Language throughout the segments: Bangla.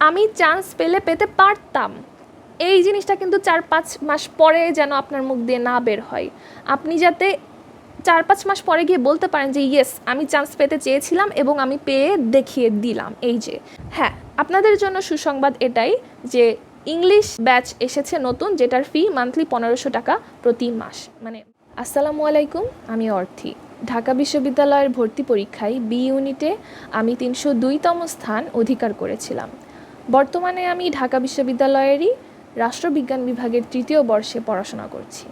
আমি চান্স পেলে পেতে পারতাম। এই জিনিসটা কিন্তু চার পাঁচ মাস পরে যেন আপনার মুখ দিয়ে না বের হয়। আপনি যাতে চার পাঁচ মাস পরে গিয়ে বলতে পারেন যে ইয়েস আমি চান্স পেতে চেয়েছিলাম এবং আমি পেয়ে দেখিয়ে দিলাম। এই যে হ্যাঁ আপনাদের জন্য সুসংবাদ এটাই যে ইংলিশ ব্যাচ এসেছে নতুন, যেটার ফি মান্থলি পনেরোশো টাকা প্রতি মাস। মানে আসসালামু আলাইকুম, আমি অর্থি। ঢাকা বিশ্ববিদ্যালয়ের ভর্তি পরীক্ষায় বি ইউনিটে আমি তিনশো দুইতম স্থান অধিকার করেছিলাম। বর্তমানে আমি ঢাকা বিশ্ববিদ্যালয়েরই রাষ্ট্রবিজ্ঞান বিভাগের তৃতীয় বর্ষে পড়াশোনা করছি।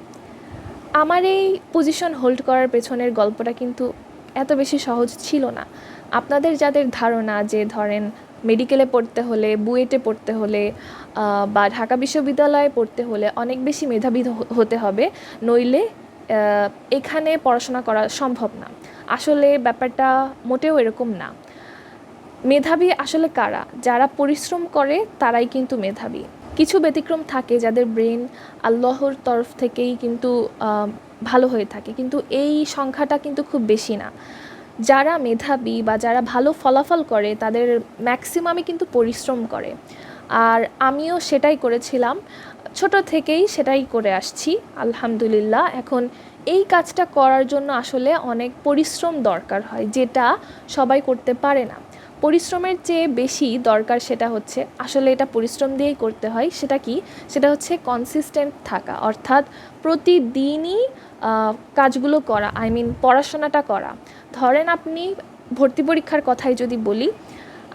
আমার এই পজিশন হোল্ড করার পেছনের গল্পটা কিন্তু এত বেশি সহজ ছিল না। আপনাদের যাদের ধারণা যে ধরেন মেডিকেলে পড়তে হলে, বুয়েটে পড়তে হলে বা ঢাকা বিশ্ববিদ্যালয়ে পড়তে হলে অনেক বেশি মেধাবী হতে হবে, নইলে এখানে পড়াশোনা করা সম্ভব না। আসলে ব্যাপারটা মোটেও এরকম না। মেধাবী আসলে কারা? যারা পরিশ্রম করে, তারাই কিন্তু মেধাবী। কিছু ব্যতিক্রম থাকে যাদের ব্রেন আল্লাহর তরফ থেকেই কিন্তু ভালো হয়ে থাকে। কিন্তু এই সংখ্যাটা কিন্তু খুব বেশি না। যারা মেধাবী বা যারা ভালো ফলাফল করে, তাদের ম্যাক্সিমামই কিন্তু পরিশ্রম করে। আর আমিও সেটাই করেছিলাম। ছোট থেকেই সেটাই করে আসছি, আলহামদুলিল্লাহ। এখন এই কাজটা করার জন্য আসলে অনেক পরিশ্রম দরকার হয়, যেটা সবাই করতে পারে না। পরিশ্রমের চেয়ে বেশি দরকার সেটা হচ্ছে, আসলে এটা পরিশ্রম দিয়েই করতে হয়, সেটা কি? সেটা হচ্ছে কনসিস্টেন্ট থাকা, অর্থাৎ প্রতিদিনই কাজগুলো করা আই মিন পড়াশোনাটা করা। ধরেন আপনি ভর্তি পরীক্ষার কথাই যদি বলি,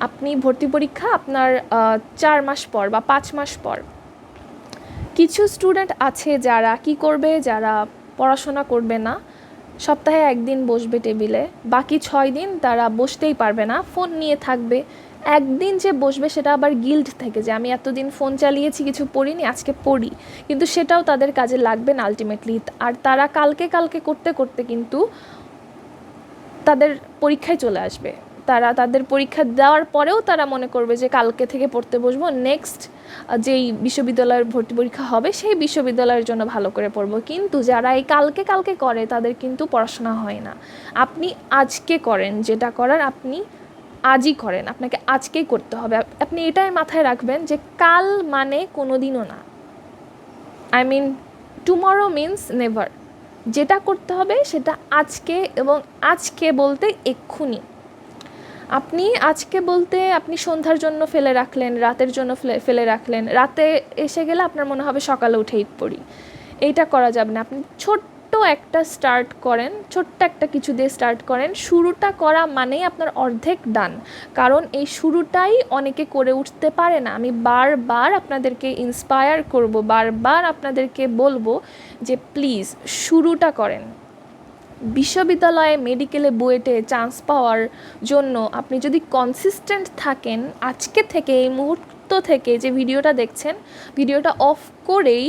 আপনি ভর্তি পরীক্ষা আপনার চার মাস পর বা পাঁচ মাস পর। কিছু স্টুডেন্ট আছে যারা কি করবে? যারা পড়াশোনা করবে না সপ্তাহে একদিন বসবে টেবিলে, বাকি ছয় দিন তারা বসতেই পারবে না, ফোন নিয়ে থাকবে। একদিন যে বসবে সেটা আবার গিল্ড থেকে যে আমি এতদিন ফোন চালিয়েছি, কিছু পড়িনি, আজকে পড়ি। কিন্তু সেটাও তাদের কাজে লাগবে না আলটিমেটলি আর তারা কালকে কালকে করতে করতে কিন্তু তাদের পরীক্ষায় চলে আসবে। তারা তাদের পরীক্ষা দেওয়ার পরেও তারা মনে করবে যে কালকে থেকে পড়তে বসবো নেক্সট যেই বিশ্ববিদ্যালয়ের ভর্তি পরীক্ষা হবে সেই বিশ্ববিদ্যালয়ের জন্য ভালো করে পড়ব। কিন্তু যারা এই কালকে কালকে করে তাদের কিন্তু পড়াশোনা হয় না। আপনি আজকে করেন যেটা করার আপনি আজই করেন, আপনাকে আজকেই করতে হবে। আপনি এটাই মাথায় রাখবেন যে কাল মানে কোনো দিনও না। I mean tomorrow means never যেটা করতে হবে সেটা আজকে এবং আজকে বলতে এক্ষুনি। আপনি আজকে বলতে আপনি সন্ধ্যার জন্য ফেলে রাখলেন, রাতের জন্য ফেলে- রাখলেন। রাতে এসে গেলে আপনার মনে হবে সকালে উঠে পড়ি। এইটা করা যাবে না। আপনি ছোট্ট একটা স্টার্ট করেন, ছোট্ট একটা কিছু দিয়ে স্টার্ট করেন। শুরুটা করা মানেই আপনার অর্ধেক ডান কারণ এই শুরুটাই অনেকে করে উঠতে পারে না। আমি বারবার আপনাদেরকে ইন্সপায়ার করব, বারবার আপনাদেরকে বলব যে প্লিজ শুরুটা করেন। বিশ্ববিদ্যালয়ে মেডিকেলে বুয়েটে চান্স পাওয়ার জন্য আপনি যদি কনসিস্টেন্ট থাকেন, আজকে থেকে, এই মুহূর্ত থেকে যে ভিডিওটা দেখছেন, ভিডিওটা অফ করেই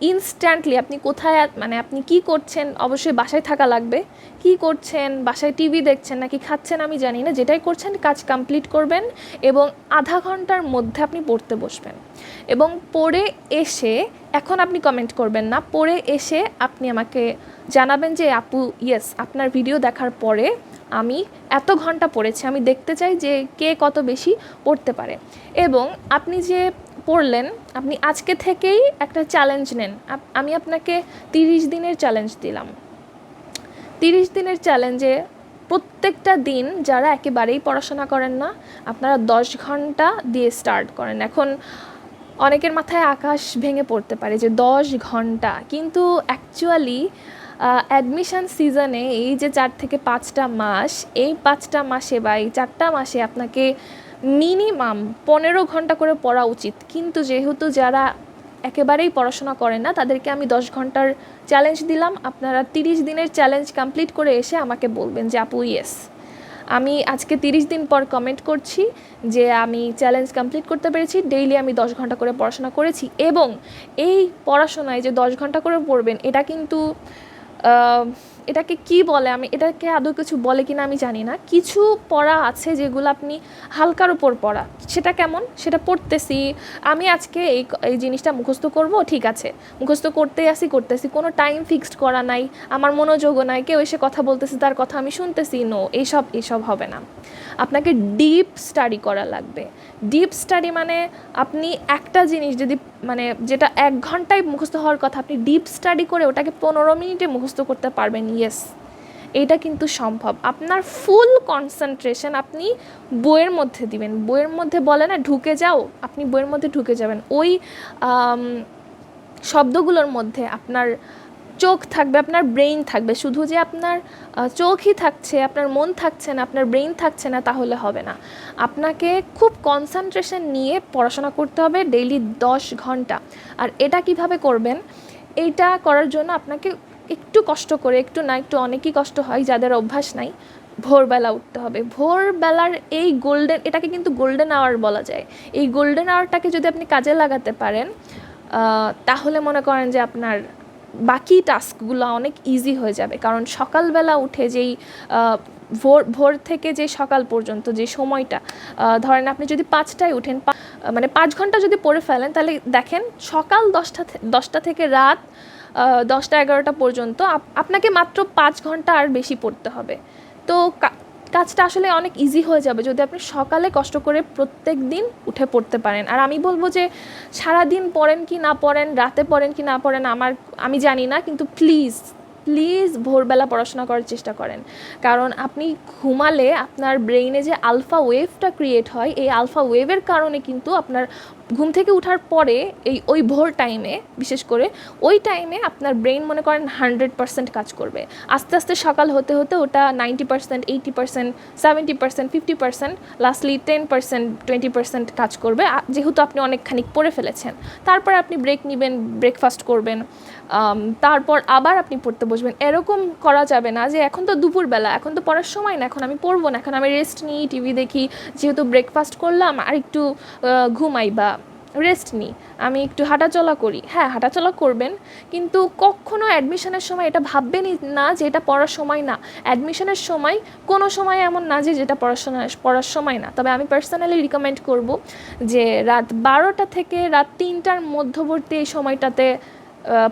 ইনস্ট্যান্টলি আপনি কোথায় মানে আপনি কি করছেন, অবশ্যই বাসায় থাকা লাগবে। কি করছেন, বাসায় টিভি দেখছেন নাকি খাচ্ছেন আমি জানি না। যেটাই করছেন, কাজ কমপ্লিট করবেন এবং আধা ঘণ্টার মধ্যে আপনি পড়তে বসবেন। এবং পড়ে এসে এখন আপনি কমেন্ট করবেন না। পড়ে এসে আপনি আমাকে জানাবেন যে, আপু ইয়েস আপনার ভিডিও দেখার পরে আমি এত ঘণ্টা পড়েছি। আমি দেখতে চাই যে, কে কত বেশি পড়তে পারে। এবং আপনি যে পড়লেন, আপনি আজকে থেকেই একটা চ্যালেঞ্জ নেন। আমি আপনাকে তিরিশ দিনের চ্যালেঞ্জ দিলাম। তিরিশ দিনের চ্যালেঞ্জে প্রত্যেকটা দিন যারা একেবারেই পড়াশোনা করেন না, আপনারা দশ ঘণ্টা দিয়ে স্টার্ট করেন। এখন অনেকের মাথায় আকাশ ভেঙে পড়তে পারে যে দশ ঘণ্টা। কিন্তু অ্যাকচুয়ালি অ্যাডমিশন সিজনে এই যে চার থেকে পাঁচটা মাস, এই পাঁচটা মাসে বা এই চারটা মাসে আপনাকে মিনিমাম পনেরো ঘণ্টা করে পড়া উচিত। কিন্তু যেহেতু যারা একেবারেই পড়াশোনা করেন না, তাদেরকে আমি দশ ঘণ্টার চ্যালেঞ্জ দিলাম। আপনারা তিরিশ দিনের চ্যালেঞ্জ কমপ্লিট করে এসে আমাকে বলবেন যে, আপু ইয়েস আমি আজকে তিরিশ দিন পর কমেন্ট করছি যে আমি চ্যালেঞ্জ কমপ্লিট করতে পেরেছি। ডেইলি আমি দশ ঘণ্টা করে পড়াশোনা করেছি এবং এই পড়াশোনায় যে দশ ঘণ্টা করে পড়বেন, এটা কিন্তু এটাকে কি বলে? আমি, এটাকে আদৌ কিছু বলে কিনা আমি জানি না। কিছু পড়া আছে যেগুলো আপনি হালকার উপর পড়া। সেটা কেমন? সেটা পড়তেছি। আমি আজকে এই এই জিনিসটা মুখস্থ করব? ঠিক আছে। মুখস্থ করতেই আসি করতেছি। কোনো টাইম ফিক্সড করা নাই। আমার মনোযোগও নাই। কেউ এসে কথা বলতেছে, তার কথা আমি শুনতেছি। নো এইসব এইসব হবে না। আপনাকে ডিপ স্টাডি করা লাগবে। ডিপ স্টাডি মানে আপনি একটা জিনিস যদি মানে যেটা এক ঘন্টায় মুখস্থ হওয়ার কথা, আপনি ডিপ স্টাডি করে ওটাকে পনেরো মিনিটে মুখস্থ করতে পারবেন ইয়েস এইটা কিন্তু সম্ভব। আপনার ফুল কনসেন্ট্রেশন আপনি বইয়ের মধ্যে দিবেন। বইয়ের মধ্যে বলে না, ঢুকে যাও। আপনি বইয়ের মধ্যে ঢুকে যাবেন। ওই শব্দগুলোর মধ্যে আপনার চোখ থাকবে, আপনার ব্রেইন থাকবে। শুধু যে আপনার চোখই থাকছে, আপনার মন থাকছে না, আপনার ব্রেইন থাকছে না, তাহলে হবে না। আপনাকে খুব কনসেন্ট্রেশন নিয়ে পড়াশোনা করতে হবে ডেইলি দশ ঘণ্টা। আর এটা কীভাবে করবেন? এইটা করার জন্য আপনাকে একটু কষ্ট করে, একটু না, একটু অনেকই কষ্ট হয়, যাদের অভ্যাস নাই, ভোরবেলা উঠতে হবে। ভোরবেলার এই গোল্ডেন এটাকে কিন্তু গোল্ডেন আওয়ার বলা যায়। এই গোল্ডেন আওয়ারটাকে যদি আপনি কাজে লাগাতে পারেন তাহলে মনে করেন যে আপনার বাকি টাস্কগুলো অনেক ইজি হয়ে যাবে। কারণ সকালবেলা উঠে যেই ভোর ভোর থেকে যে সকাল পর্যন্ত যে সময়টা ধরেন আপনি যদি পাঁচটায় উঠেন মানে পাঁচ ঘণ্টা যদি পড়ে ফেলেন, তাহলে দেখেন সকাল দশটা দশটা থেকে রাত দশটা এগারোটা পর্যন্ত আপ- আপনাকে মাত্র পাঁচ ঘণ্টা আর বেশি পড়তে হবে। তো কাজটা আসলে অনেক ইজি হয়ে যাবে যদি আপনি সকালে কষ্ট করে প্রত্যেক দিন উঠে পড়তে পারেন। আর আমি বলব যে সারা দিন পড়েন কি না পড়েন, রাতে পড়েন কি না পড়েন, আমার, আমি জানি না, কিন্তু প্লিজ প্লিজ ভোরবেলা পড়াশোনা করার চেষ্টা করেন। কারণ আপনি ঘুমালে আপনার ব্রেইনে যে আলফা ওয়েভটা ক্রিয়েট হয়, এই আলফা ওয়েভের কারণে কিন্তু আপনার ঘুম থেকে ওঠার পরে এই ওই ভোর টাইমে বিশেষ করে ওই টাইমে আপনার ব্রেন মনে করেন হান্ড্রেড পার্সেন্ট কাজ করবে। আস্তে আস্তে সকাল হতে হতে ওটা ninety percent eighty percent seventy percent fifty percent lastly ten percent twenty percent কাজ করবে। যেহেতু আপনি অনেকখানি পড়ে ফেলেছেন। তারপর আপনি ব্রেক নেবেন ব্রেকফাস্ট করবেন তারপর আবার আপনি পড়তে বসবেন। এরকম করা যাবে না যে এখন তো দুপুরবেলা, এখন তো পড়ার সময় না, এখন আমি পড়ব না, এখন আমি রেস্ট নিই টিভি দেখি, যেহেতু ব্রেকফাস্ট করলাম আর একটু ঘুমাই বা রেস্ট নিই। আমি একটু হাঁটাচলা করি। হ্যাঁ হাঁটাচলা করবেন, কিন্তু কখনো অ্যাডমিশনের সময় এটা ভাববেনই না যে এটা পড়ার সময় না। অ্যাডমিশনের সময় কোনো সময় এমন না যে যেটা পড়াশোনা, পড়ার সময় না। তবে আমি পার্সোনালি রিকমেন্ড করব যে রাত বারোটা থেকে রাত তিনটার মধ্যবর্তী এই সময়টাতে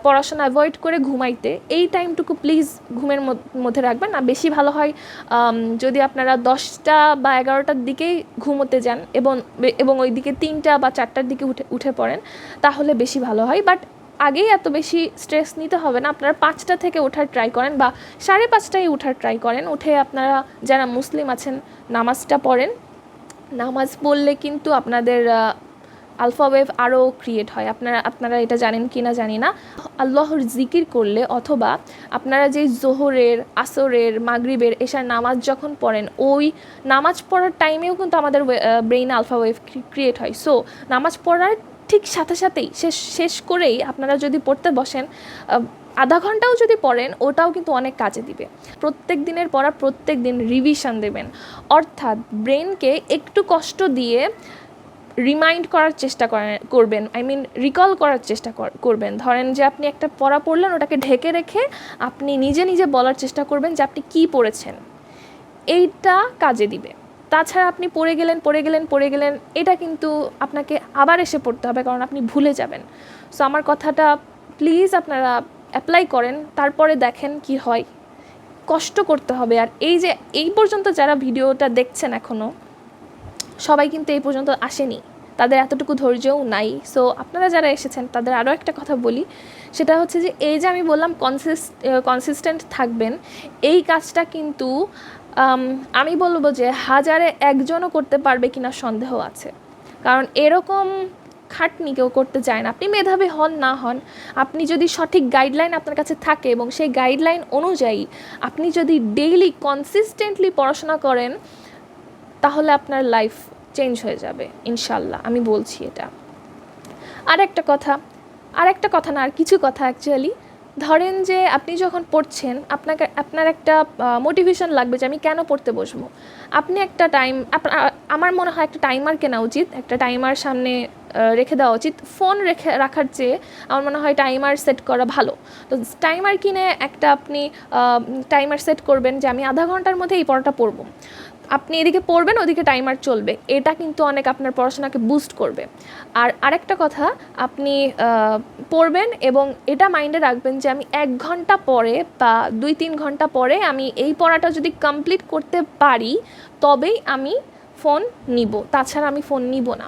পড়াশোনা অ্যাভয়েড করে ঘুমাইতে এই টাইমটুকু প্লিজ ঘুমের মধ্যে রাখবেন। না বেশি ভালো হয় যদি আপনারা দশটা বা এগারোটার দিকেই ঘুমোতে যান এবং এবং ওই দিকে তিনটা বা চারটার দিকে উঠে উঠে পড়েন, তাহলে বেশি ভালো হয়। বাট আগেই এত বেশি স্ট্রেস নিতে হবে না। আপনারা পাঁচটা থেকে ওঠার ট্রাই করেন বা সাড়ে পাঁচটায় ওঠার ট্রাই করেন। উঠে আপনারা যারা মুসলিম আছেন, নামাজটা পড়েন। নামাজ পড়লে কিন্তু আপনাদের আলফা ওয়েভ আরও ক্রিয়েট হয়। আপনারা আপনারা এটা জানেন কি না জানি না। আল্লাহর জিকির করলে অথবা আপনারা যেই জোহরের, আসরের, মাগরিবের এশার নামাজ যখন পড়েন, ওই নামাজ পড়ার টাইমেও কিন্তু আমাদের ব্রেইনে আলফা ওয়েভ ক্রিয়েট হয়। সো নামাজ পড়ার ঠিক সাথে সাথেই, শেষ শেষ করেই আপনারা যদি পড়তে বসেন আধা ঘন্টাও যদি পড়েন, ওটাও কিন্তু অনেক কাজে দিবে। প্রত্যেক দিনের পড়া প্রত্যেক দিন রিভিশন দেবেন। অর্থাৎ ব্রেনকে একটু কষ্ট দিয়ে রিমাইন্ড করার চেষ্টা করেন, করবেন। আই মিন রিকল করার চেষ্টা কর- করবেন। ধরেন যে আপনি একটা পড়া পড়লেন, ওটাকে ঢেকে রেখে আপনি নিজে নিজে বলার চেষ্টা করবেন যে আপনি কী পড়েছেন। এইটা কাজে দিবে। তাছাড়া আপনি পড়ে গেলেন পড়ে গেলেন পড়ে গেলেন, এটা কিন্তু আপনাকে আবার এসে পড়তে হবে কারণ আপনি ভুলে যাবেন। সো আমার কথাটা প্লিজ আপনারা অ্যাপ্লাই করেন, তারপরে দেখেন কি হয়। কষ্ট করতে হবে। আর এই যে, এই পর্যন্ত যারা ভিডিওটা দেখছেন এখনও সবাই কিন্তু এই পর্যন্ত আসেনি। তাদের এতটুকু ধৈর্যও নাই। সো আপনারা যারা এসেছেন, তাদের আরও একটা কথা বলি। সেটা হচ্ছে যে, এই যে আমি বললাম কনসিস্ট কনসিস্টেন্ট থাকবেন, এই কাজটা কিন্তু, আমি বলব যে হাজারে একজনও করতে পারবে কিনা সন্দেহ আছে। কারণ এরকম খাটনি কেউ করতে চায় না। আপনি মেধাবী হন, না হন, আপনি যদি সঠিক গাইডলাইন আপনার কাছে থাকে এবং সেই গাইডলাইন অনুযায়ী আপনি যদি ডেইলি কনসিস্টেন্টলি পড়াশোনা করেন তাহলে আপনার লাইফ চেঞ্জ হয়ে যাবে ইনশাল্লাহ আমি বলছি এটা। আর একটা কথা, আর একটা কথা না, আর কিছু কথা অ্যাকচুয়ালি ধরেন যে আপনি যখন পড়ছেন, আপনাকে, আপনার একটা মোটিভেশন লাগবে যে আমি কেন পড়তে বসবো? আপনি একটা টাইম আমার মনে হয় একটা টাইমার কেনা উচিত, একটা টাইমার সামনে রেখে দেওয়া উচিত। ফোন রেখে, রাখার চেয়ে আমার মনে হয় টাইমার সেট করা ভালো। তো টাইমার কিনে একটা আপনি টাইমার সেট করবেন যে আমি আধা ঘণ্টার মধ্যে এই পড়াটা পড়ব। আপনি এদিকে পড়বেন, ওদিকে টাইমার চলবে। এটা কিন্তু অনেক আপনার পড়াশোনাকে বুস্ট করবে। আর আরেকটা কথা, আপনি পড়বেন এবং এটা মাইন্ডে রাখবেন যে আমি এক ঘণ্টা পরে বা দুই তিন ঘণ্টা পরে আমি এই পড়াটা যদি কমপ্লিট করতে পারি, তবেই আমি ফোন নিব। তাছাড়া আমি ফোন নিব না।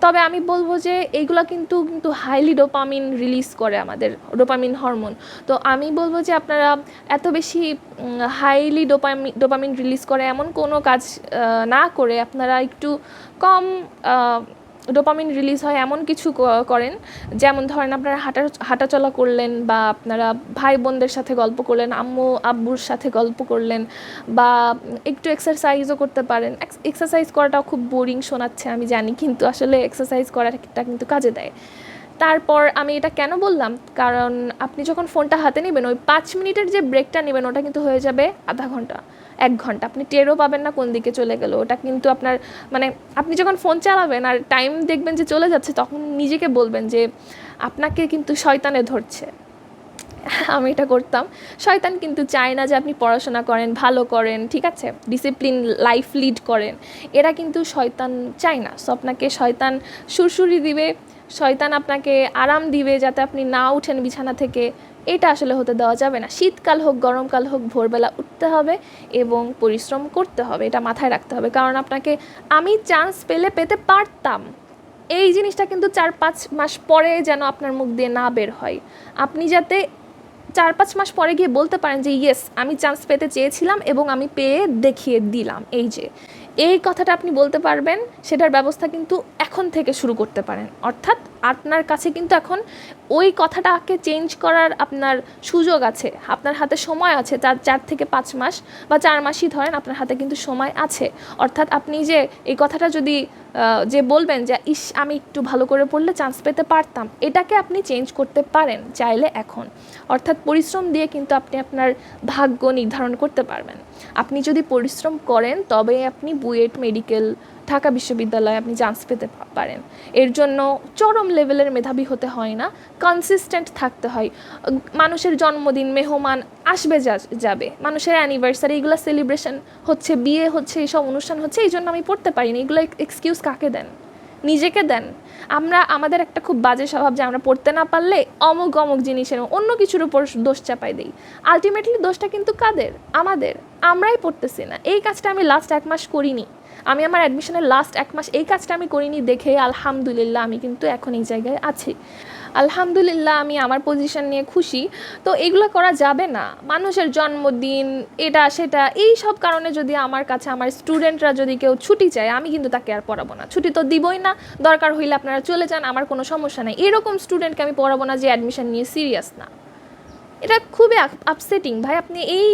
তবে আমি বলব যে এইগুলো কিন্তু কিন্তু হাইলি ডোপামিন রিলিজ করে আমাদের ডোপামিন হরমোন তো আমি বলব যে আপনারা এত বেশি হাইলি ডোপামিন ডোপামিন রিলিজ করে এমন কোনো কাজ না করে আপনারা একটু কম ডোপামিন রিলিজ হয় এমন কিছু করেন। যেমন ধরেন আপনারা হাঁটা, হাঁটাচলা করলেন বা আপনারা ভাই বোনদের সাথে গল্প করলেন, আম্মু, আব্বুর সাথে গল্প করলেন বা একটু এক্সারসাইজও করতে পারেন। এক্সারসাইজ করাটাও খুব বোরিং শোনাচ্ছে, আমি জানি, কিন্তু আসলে এক্সারসাইজ করাটা কিন্তু কাজে দেয়। তারপর আমি এটা কেন বললাম? কারণ আপনি যখন ফোনটা হাতে নেবেন, ওই পাঁচ মিনিটের যে ব্রেকটা নেবেন, ওটা কিন্তু হয়ে যাবে আধা ঘণ্টা। এক ঘণ্টা। আপনি টেরও পাবেন না কোন দিকে চলে গেল। ওটা কিন্তু আপনার মানে আপনি যখন ফোন চালাবেন আর টাইম দেখবেন যে চলে যাচ্ছে, তখন নিজেকে বলবেন যে, আপনাকে কিন্তু শয়তানে ধরছে। আমি এটা করতাম। শয়তান কিন্তু চায় না যে আপনি পড়াশোনা করেন, ভালো করেন, ঠিক আছে? ডিসিপ্লিন লাইফ লিড করেন। এরা কিন্তু শয়তান চায় না। সো আপনাকে শয়তান সুরসুরি দিবে। শয়তান আপনাকে আরাম দিবে যাতে আপনি না উঠেন বিছানা থেকে। এটা আসলে হতে দেওয়া যাবে না। শীতকাল হোক, গরমকাল হোক, ভোরবেলা উঠতে হবে এবং পরিশ্রম করতে হবে, এটা মাথায় রাখতে হবে। কারণ আপনাকে আমি চান্স পেলে পেতে পারতাম। এই জিনিসটা কিন্তু চার পাঁচ মাস পরে যেন আপনার মুখ দিয়ে না বের হয়। আপনি যাতে চার পাঁচ মাস পরে গিয়ে বলতে পারেন যে ইয়েস আমি চান্স পেতে চেয়েছিলাম এবং আমি পেয়ে দেখিয়ে দিলাম। এই যে এই কথাটা আপনি বলতে পারবেন, সেটার ব্যবস্থা কিন্তু এখন থেকে শুরু করতে পারেন। অর্থাৎ আপনার কাছে কিন্তু এখন ওই কথাটাকে চেঞ্জ করার আপনার সুযোগ আছে, আপনার হাতে সময় আছে চার চার থেকে পাঁচ মাস বা চার মাসই ধরেন আপনার হাতে কিন্তু সময় আছে। অর্থাৎ আপনি যে এই কথাটা যদি যে বলবেন যে, ইস, আমি একটু ভালো করে পড়লে চান্স পেতে পারতাম। এটাকে আপনি চেঞ্জ করতে পারেন চাইলে এখন। অর্থাৎ পরিশ্রম দিয়ে কিন্তু আপনি আপনার ভাগ্য নির্ধারণ করতে পারবেন। আপনি যদি পরিশ্রম করেন তবে আপনি বুয়েট মেডিকেল ঢাকা বিশ্ববিদ্যালয়ে আপনি চান্স পেতে পারেন। এর জন্য চরম লেভেলের মেধাবী হতে হয় না কনসিস্টেন্ট থাকতে হয়। মানুষের জন্মদিন মেহমান আসবে যাবে। মানুষের অ্যানিভার্সারি এগুলো সেলিব্রেশন হচ্ছে, বিয়ে হচ্ছে এইসব অনুষ্ঠান হচ্ছে, এই জন্য আমি পড়তে পারিনি। এগুলো এক্সকিউজ কাকে দেন? নিজেকে দেন। আমরা, আমাদের একটা খুব বাজে স্বভাব যে আমরা পড়তে না পারলে অমুক অমুক জিনিসের, অন্য কিছুর উপর দোষ চাপাই দিই। আলটিমেটলি দোষটা কিন্তু কাদের? আমাদের। আমরাই পড়তেছি না। এই কাজটা আমি লাস্ট এক মাস করিনি। আমি আমার অ্যাডমিশনের লাস্ট এক মাস এই কাজটা আমি করিনি দেখে আলহামদুলিল্লাহ আমি কিন্তু এখন এই জায়গায় আছি। আলহামদুলিল্লাহ আমি আমার পজিশন নিয়ে খুশি। তো এগুলো করা যাবে না। মানুষের জন্মদিন, এটা, সেটা, এই সব কারণে যদি আমার কাছে, আমার স্টুডেন্টরা যদি কেউ ছুটি চায়, আমি কিন্তু তাকে আর পড়াবো না। ছুটি তো দিবই না। দরকার হইলে আপনারা চলে যান, আমার কোনো সমস্যা নেই। এরকম স্টুডেন্টকে আমি পড়াবো না যে অ্যাডমিশন নিয়ে সিরিয়াস না। এটা খুবই আপসেটিং ভাই, আপনি এই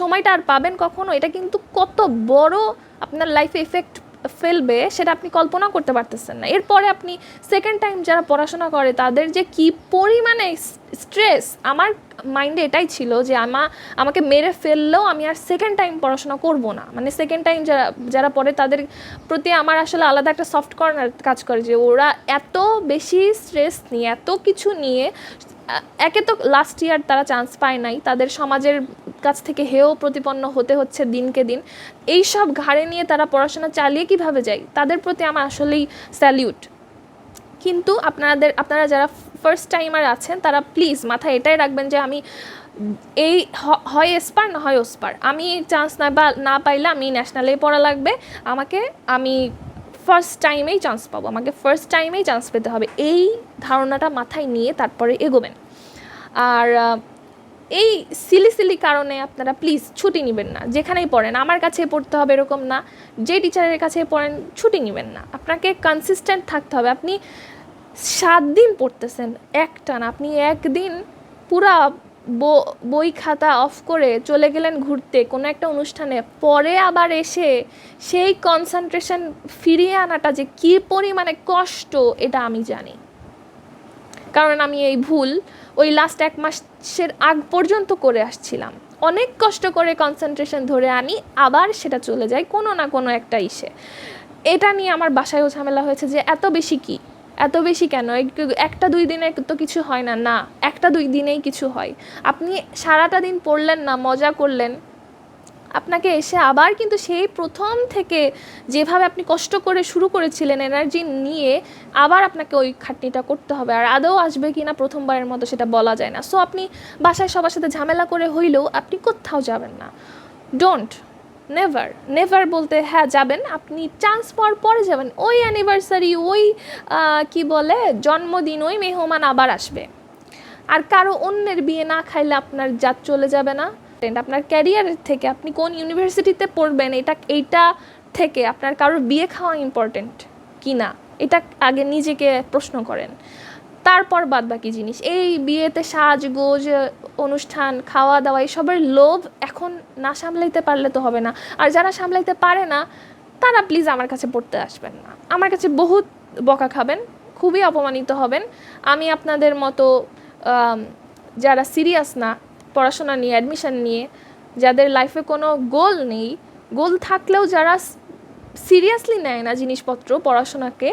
সময়টা আর পাবেন কখনো, এটা কিন্তু কত বড় আপনার লাইফে এফেক্ট ফেলবে সেটা আপনি কল্পনা করতে পারতেছেন না। এরপরে আপনি সেকেন্ড টাইম যারা পড়াশোনা করে, তাদের যে কি পরিমাণে স্ট্রেস আমার মাইন্ডে এটাই ছিল যে আমা, আমাকে মেরে ফেললেও আমি আর সেকেন্ড টাইম পড়াশোনা করব না। মানে সেকেন্ড টাইম যারা যারা পড়ে তাদের প্রতি আমার আসলে আলাদা একটা সফট কর্নার কাজ করে যে ওরা এত বেশি স্ট্রেস নিয়ে, এত কিছু নিয়ে একে তো লাস্ট ইয়ার তারা চান্স পায় নাই, তাদের সমাজের কাছ থেকে হেয় প্রতিপন্ন হতে হচ্ছে দিনকে দিন। এই সব ঘাড়ে নিয়ে তারা পড়াশোনা চালিয়ে কীভাবে যায়, তাদের প্রতি আমার আসলেই স্যালিউট কিন্তু আপনাদের, আপনারা যারা ফার্স্ট টাইমার আছেন, তারা প্লিজ মাথায় এটাই রাখবেন যে আমি এই হয় এসপার না হয় ওসপার। আমি চান্স না বা, না পাইলে আমি ন্যাশনালেই পড়া লাগবে। আমাকে আমি ফার্স্ট টাইমেই চান্স পাবো। আমাকে ফার্স্ট টাইমেই চান্স পেতে হবে। এই ধারণাটা মাথায় নিয়ে তারপরে এগোবেন। আর এই সিলি সিলি কারণে আপনারা প্লিজ ছুটি নেবেন না। যেখানেই পড়েন, আমার কাছে পড়তে হবে এরকম না। যে টিচারের কাছে পড়েন, ছুটি নেবেন না। আপনাকে কনসিস্টেন্ট থাকতে হবে। আপনি সাত দিন পড়তেছেন, একটা না। আপনি একদিন পুরা বই খাতা অফ করে চলে গেলেন ঘুরতে কোনো একটা অনুষ্ঠানে। পরে আবার এসে সেই কনসেন্ট্রেশন ফিরিয়ে আনাটা যে কী পরিমাণে কষ্ট, এটা আমি জানি। কারণ আমি এই ভুল ওই লাস্ট এক মাসের আগ পর্যন্ত করে আসছিলাম। অনেক কষ্ট করে কনসেন্ট্রেশন ধরে আনি, আবার সেটা চলে যায় কোনো না কোনো একটা ইসে। এটা নিয়ে আমার বাসায়ও ঝামেলা হয়েছে যে এত বেশি কি? এত বেশি কেন? এক- একটা দুই দিনে তো কিছু হয় না। না, একটা দুই দিনেই কিছু হয়। আপনি সারাটা দিন পড়লেন না, মজা করলেন। আপনাকে এসে আবার কিন্তু সেই প্রথম থেকে যেভাবে আপনি কষ্ট করে শুরু করেছিলেন এনার্জি নিয়ে আবার আপনাকে ওই খাটনিটা করতে হবে। আর আদৌ আসবে কি না প্রথমবারের মতো সেটা বলা যায় না। সো আপনি বাসায় সবার সাথে ঝামেলা করে হইলেও আপনি কোথাও যাবেন না। ডোন্ট নেভার নেভার বলতে হ্যাঁ যাবেন। আপনি চান্স পাওয়ার পরে যাবেন। ওই অ্যানিভার্সারি ওই কি বলে, জন্মদিন, ওই মেহমান আবার আসবে। আর কারও অন্যের বিয়ে না খাইলে আপনার জাত চলে যাবে না। আপনার ক্যারিয়ারের থেকে আপনি কোন ইউনিভার্সিটিতে পড়বেন, এটা, এইটা থেকে আপনার কারোর বিয়ে খাওয়া ইম্পর্টেন্ট কি না এটা আগে নিজেকে প্রশ্ন করেন। তারপর বাদ বাকি জিনিস। এই বিয়েতে সাজগোজ অনুষ্ঠান খাওয়া দাওয়া এসবের লোভ এখন না সামলাইতে পারলে তো হবে না। আর যারা সামলাইতে পারে না, তারা প্লিজ আমার কাছে পড়তে আসবেন না। আমার কাছে বহুত বকা খাবেন, খুবই অপমানিত হবেন। আমি আপনাদের মতো যারা সিরিয়াস না, পড়াশোনা নিয়ে অ্যাডমিশান নিয়ে, যাদের লাইফে কোনো গোল নেই গোল থাকলেও যারা সিরিয়াসলি নেয় না জিনিসপত্র পড়াশোনাকে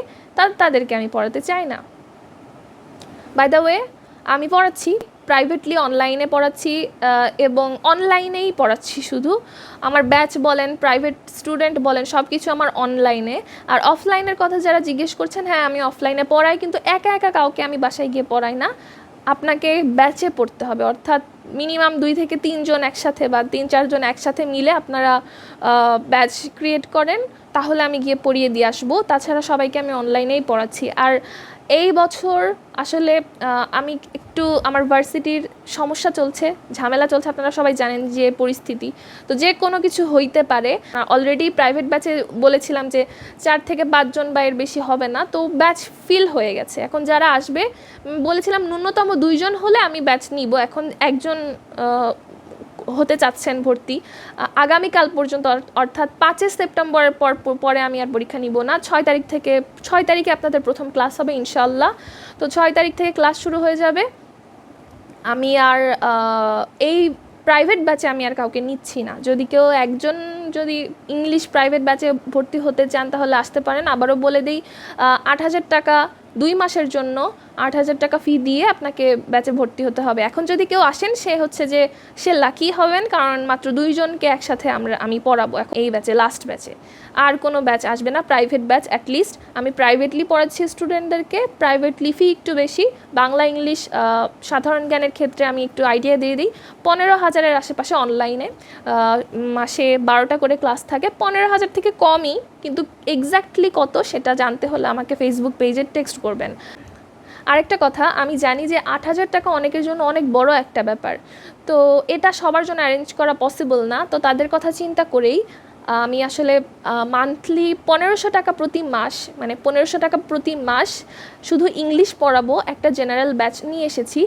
তাদেরকে আমি পড়াতে চাই না। বাই দ্য ওয়ে আমি পড়াচ্ছি প্রাইভেটলি অনলাইনে পড়াচ্ছি এবং অনলাইনেই পড়াচ্ছি শুধু। আমার ব্যাচ বলেন প্রাইভেট স্টুডেন্ট বলেন সব কিছু আমার অনলাইনে আর অফলাইনের কথা যারা জিজ্ঞেস করছেন হ্যাঁ আমি অফলাইনে পড়াই, কিন্তু একা একা কাউকে আমি বাসায় গিয়ে পড়াই না। আপনাকে ব্যাচে পড়তে হবে, অর্থাৎ মিনিমাম দুই থেকে তিনজন একসাথে বা তিন, চারজন একসাথে মিলে আপনারা ব্যাচ ক্রিয়েট করেন, তাহলে আমি গিয়ে পড়িয়ে দিয়ে আসব। তাছাড়া সবাইকে আমি অনলাইনেই পড়াচ্ছি। আর এই বছর আসলে আমি একটু আমার ভার্সিটির সমস্যা চলছে, ঝামেলা চলছে, আপনারা সবাই জানেন যে পরিস্থিতি। তো যে কোনো কিছু হইতে পারে অলরেডি প্রাইভেট ব্যাচে বলেছিলাম যে চার থেকে পাঁচজন বা এর বেশি হবে না, তো ব্যাচ ফিল হয়ে গেছে। এখন যারা আসবে বলেছিলাম ন্যূনতম দুইজন হলে আমি ব্যাচ নিব, এখন একজন হতে চাচ্ছেন ভর্তি। আগামীকাল পর্যন্ত অর্থাৎ পাঁচই সেপ্টেম্বরের পর, পর- আমি আর পরীক্ষা নিব না। ছয় তারিখ থেকে, ছয় তারিখে আপনাদের প্রথম ক্লাস হবে ইনশাল্লাহ তো ছয় তারিখ থেকে ক্লাস শুরু হয়ে যাবে। আমি আর এই প্রাইভেট ব্যাচে আমি আর কাউকে নিচ্ছি না। যদি কেউ একজন যদি ইংলিশ প্রাইভেট ব্যাচে ভর্তি হতে চান, তাহলে আসতে পারেন। আবারও বলে দিই আট হাজার টাকা দুই মাসের জন্য আট হাজার টাকা ফি দিয়ে আপনাকে ব্যাচে ভর্তি হতে হবে। এখন যদি কেউ আসেন, সে হচ্ছে যে, সে লাকি হবেন, কারণ মাত্র দুইজনকে একসাথে আমরা, আমি পড়াবো এখন এই ব্যাচে লাস্ট ব্যাচে আর কোনো ব্যাচ আসবে না প্রাইভেট ব্যাচ অ্যাটলিস্ট আমি প্রাইভেটলি পড়াচ্ছি স্টুডেন্টদেরকে প্রাইভেটলি ফি একটু বেশি। বাংলা, ইংলিশ সাধারণ জ্ঞানের ক্ষেত্রে আমি একটু আইডিয়া দিয়ে দিই। পনেরো হাজারের আশেপাশে অনলাইনে মাসে বারোটা করে ক্লাস থাকে। পনেরো হাজার থেকে কমই, কিন্তু এক্স্যাক্টলি কত সেটা জানতে হলে আমাকে ফেসবুক পেজে টেক্সট করবেন। আরেকটা কথা, আমি জানি যে আট হাজার টাকা অনেকের জন্য অনেক বড় একটা ব্যাপার। তো এটা সবার জন্য অ্যারেঞ্জ করা পসিবল না, তো তাদের কথা চিন্তা করেই আমি আসলে মান্থলি পনেরোশো টাকা প্রতি মাস মানে পনেরোশো টাকা প্রতি মাস শুধু ইংলিশ পড়াবো, একটা জেনারেল ব্যাচ নিয়ে এসেছি।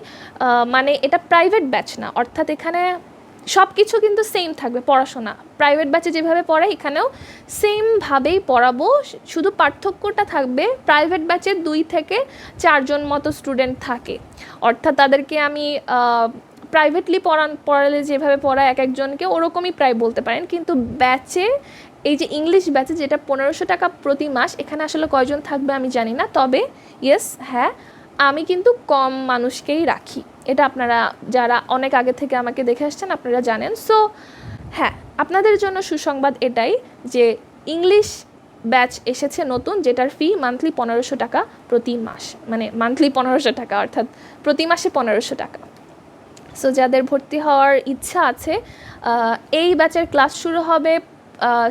মানে এটা প্রাইভেট ব্যাচ না, অর্থাৎ এখানে সব কিছু কিন্তু সেম থাকবে, পড়াশোনা। প্রাইভেট ব্যাচে যেভাবে পড়াই, এখানেও সেমভাবেই পড়াবো। শুধু পার্থক্যটা থাকবে প্রাইভেট ব্যাচে দুই থেকে চারজন মতো স্টুডেন্ট থাকে। অর্থাৎ তাদেরকে আমি প্রাইভেটলি পড়ান, পড়ালে যেভাবে পড়ায় এক একজনকে ওরকমই প্রায় বলতে পারেন। কিন্তু ব্যাচে এই যে ইংলিশ ব্যাচে যেটা পনেরোশো টাকা প্রতি মাস, এখানে আসলে কয়জন থাকবে আমি জানি না। তবে ইয়েস হ্যাঁ আমি কিন্তু কম মানুষকেই রাখি। এটা আপনারা যারা অনেক আগে থেকে আমাকে দেখে আসছেন, আপনারা জানেন। সো হ্যাঁ আপনাদের জন্য সুসংবাদ এটাই যে ইংলিশ ব্যাচ এসেছে নতুন, যেটার ফি মান্থলি পনেরোশো টাকা প্রতি মাস। মানে মান্থলি পনেরোশো টাকা, অর্থাৎ প্রতি মাসে পনেরোশো টাকা। সো যাদের ভর্তি হওয়ার ইচ্ছা আছে এই ব্যাচের ক্লাস শুরু হবে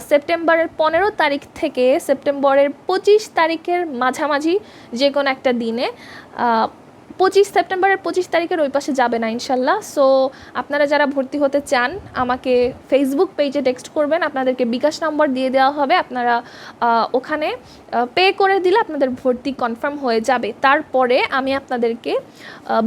সেপ্টেম্বরের পনেরো তারিখ থেকে সেপ্টেম্বরের পঁচিশ তারিখের মাঝামাঝি যে কোনো একটা দিনে পঁচিশ সেপ্টেম্বরের পঁচিশ তারিখের ওই পাশে যাবে না, ইনশাল্লাহ। সো আপনারা যারা ভর্তি হতে চান, আমাকে ফেসবুক পেজে টেক্সট করবেন, আপনাদেরকে বিকাশ নম্বর দিয়ে দেওয়া হবে। আপনারা ওখানে পে করে দিলে আপনাদের ভর্তি কনফার্ম হয়ে যাবে। তারপরে আমি আপনাদেরকে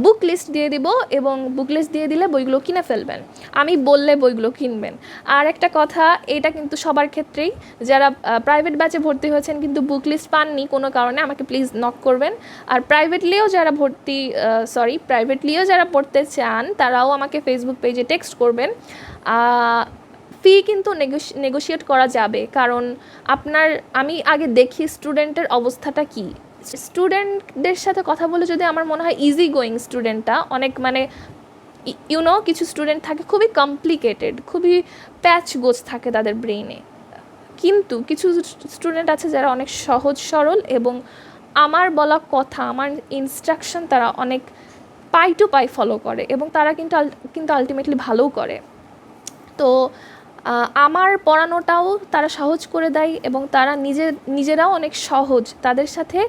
বুক লিস্ট দিয়ে দিব এবং বুক লিস্ট দিয়ে দিলে বইগুলো কিনে ফেলবেন। আমি বললে বইগুলো কিনবেন। আর একটা কথা, এটা কিন্তু সবার ক্ষেত্রেই। যারা প্রাইভেট ব্যাচে ভর্তি হয়েছেন কিন্তু বুক লিস্ট পাননি, কোনো কারণে আমাকে প্লিজ নক করবেন। আর প্রাইভেটলিও যারা ভর্তি সরি প্রাইভেটলিও যারা পড়তে চান, তারাও আমাকে ফেসবুক পেজে টেক্সট করবেন। ফি কিন্তু নেগোশিয়েট করা যাবে, কারণ আপনার, আমি আগে দেখি স্টুডেন্টের অবস্থাটা কি। স্টুডেন্টদের সাথে কথা বলে যদি আমার মনে হয় ইজি গোয়িং স্টুডেন্টটা অনেক মানে ইউনো কিছু স্টুডেন্ট থাকে খুবই কমপ্লিকেটেড খুবই প্যাচ গোছ থাকে তাদের ব্রেইনে কিন্তু কিছু স্টুডেন্ট আছে যারা অনেক সহজ সরল এবং আমার বলা কথা, আমার ইনস্ট্রাকশন তারা অনেক পাই টু পাই ফলো করে এবং তারা কিন্তু কিন্তু আলটিমেটলি ভালোও করে। তো আমার পড়ানোটাও তারা সহজ করে দেয় এবং তারা নিজে, নিজেরাও অনেক সহজ। তাদের সাথে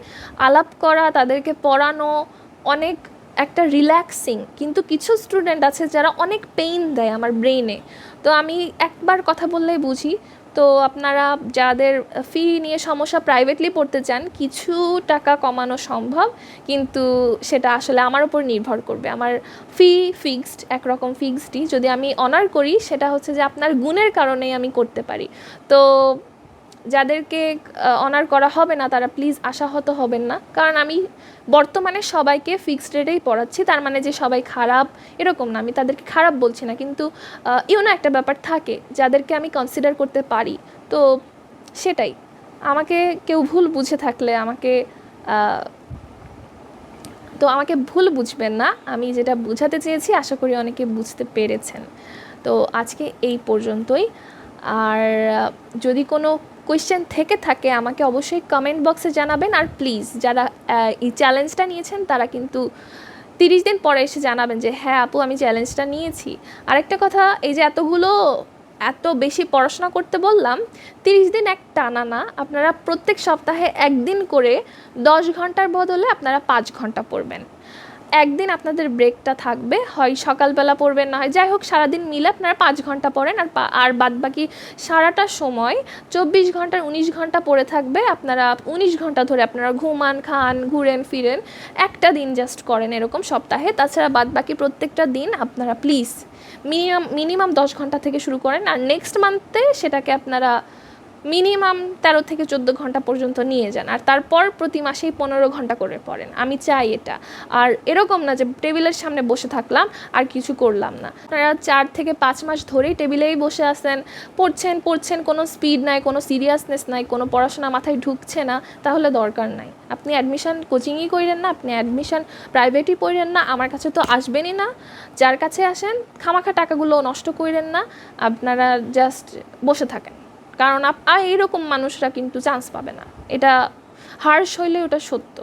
আলাপ করা, তাদেরকে পড়ানো অনেক একটা রিল্যাক্সিং কিন্তু কিছু স্টুডেন্ট আছে যারা অনেক পেইন দেয় আমার ব্রেইনে তো আমি একবার কথা বললেই বুঝি তো আপনারা যাদের ফি নিয়ে সমস্যা প্রাইভেটলি পড়তে চান, কিছু টাকা কমানো সম্ভব, কিন্তু সেটা আসলে আমার উপর নির্ভর করবে। আমার ফি ফিক্সড একরকম ফিক্সডই যদি আমি অনার করি, সেটা হচ্ছে যে আপনার গুণের কারণেই আমি করতে পারি। তো যাদেরকে অনার করা হবে না, তারা প্লিজ আশাহত হবেন না। কারণ আমি বর্তমানে সবাইকে ফিক্সড রেটেই পড়াচ্ছি, তার মানে যে সবাই খারাপ, এরকম না। আমি তাদেরকে খারাপ বলছি না, কিন্তু ইউনো একটা ব্যাপার থাকে, যাদেরকে আমি কনসিডার করতে পারি। তো সেটাই। আমাকে কেউ ভুল বুঝে থাকলে আমাকে তো আমাকে ভুল বুঝবেন না। আমি যেটা বোঝাতে চেয়েছি, আশা করি অনেকে বুঝতে পেরেছেন। তো আজকে এই পর্যন্তই। আর যদি কোনো কোয়েশ্চেন থেকে থাকে, আমাকে অবশ্যই কমেন্ট বক্সে জানাবেন। আর প্লিজ যারা এই চ্যালেঞ্জটা নিয়েছেন, তারা কিন্তু তিরিশ দিন পরে এসে জানাবেন যে হ্যাঁ আপু, আমি চ্যালেঞ্জটা নিয়েছি। আরেকটা কথা, এই যে এতগুলো, এত বেশি পড়াশোনা করতে বললাম, তিরিশ দিন এক টানা না, আপনারা প্রত্যেক সপ্তাহে একদিন করে দশ ঘণ্টার বদলে আপনারা পাঁচ ঘণ্টা পড়বেন। একদিন আপনাদের ব্রেকটা থাকবে, হয় সকালবেলা পড়বেন, না হয় যাই হোক, সারাদিন মিলে আপনারা পাঁচ ঘণ্টা পড়েন, আর আর বাদ বাকি সারাটা সময় চব্বিশ ঘণ্টার উনিশ ঘণ্টা পড়ে থাকবে, আপনারা উনিশ ঘণ্টা ধরে আপনারা ঘুমান, খান, ঘুরেন, ফিরেন, একটা দিন জাস্ট করেন এরকম সপ্তাহে। তাছাড়া বাদ বাকি প্রত্যেকটা দিন আপনারা প্লিজ মিনিমাম মিনিমাম দশ ঘণ্টা থেকে শুরু করেন, আর নেক্সট মান্থে সেটাকে আপনারা মিনিমাম তেরো থেকে চোদ্দ ঘণ্টা পর্যন্ত নিয়ে যান। আর তারপর প্রতি মাসেই পনেরো ঘণ্টা করে পড়েন। আমি চাই এটা। আর এরকম না যে টেবিলের সামনে বসে থাকলাম, আর কিছু করলাম না। আপনারা চার থেকে পাঁচ মাস ধরেই টেবিলেই বসে আছেন। পড়ছেন পড়ছেন, কোনো স্পিড নাই, কোনো সিরিয়াসনেস নাই, কোনো পড়াশোনা মাথায় ঢুকছে না, তাহলে দরকার নাই। আপনি অ্যাডমিশন কোচিংই করেন না, আপনি অ্যাডমিশন প্রাইভেটই পড়েন না, আমার কাছে তো আসবেনই না। যার কাছে আসেন, খামাখা টাকাগুলো নষ্ট করেন না, আপনারা জাস্ট বসে থাকেন। কারণ আর এইরকম মানুষরা কিন্তু চান্স পাবে না। এটা হার্শ হইলে ওটা সত্য।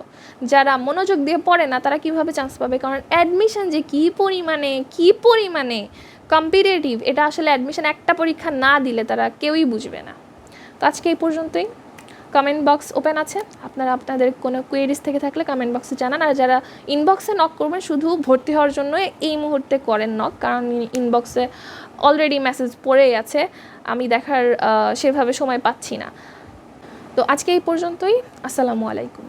যারা মনোযোগ দিয়ে পড়ে না, তারা কীভাবে চান্স পাবে? কারণ অ্যাডমিশন যে কী পরিমাণে কী পরিমাণে কম্পিটিটিভ এটা আসলে অ্যাডমিশন একটা পরীক্ষা না দিলে তারা কেউই বুঝবে না। তো আজকে এই পর্যন্তই। কমেন্ট বক্স ওপেন আছে। আপনারা আপনাদের কোনো কোয়েরিজ থেকে থাকলে কমেন্ট বক্সে জানান। আর যারা ইনবক্সে নক করবেন, শুধু ভর্তি হওয়ার জন্য এই মুহূর্তে করেন নক কারণ ইনবক্সে অলরেডি মেসেজ পড়েই আছে। আমি দেখার সেভাবে সময় পাচ্ছি না। তো আজকে এই পর্যন্তই। আসসালামু আলাইকুম।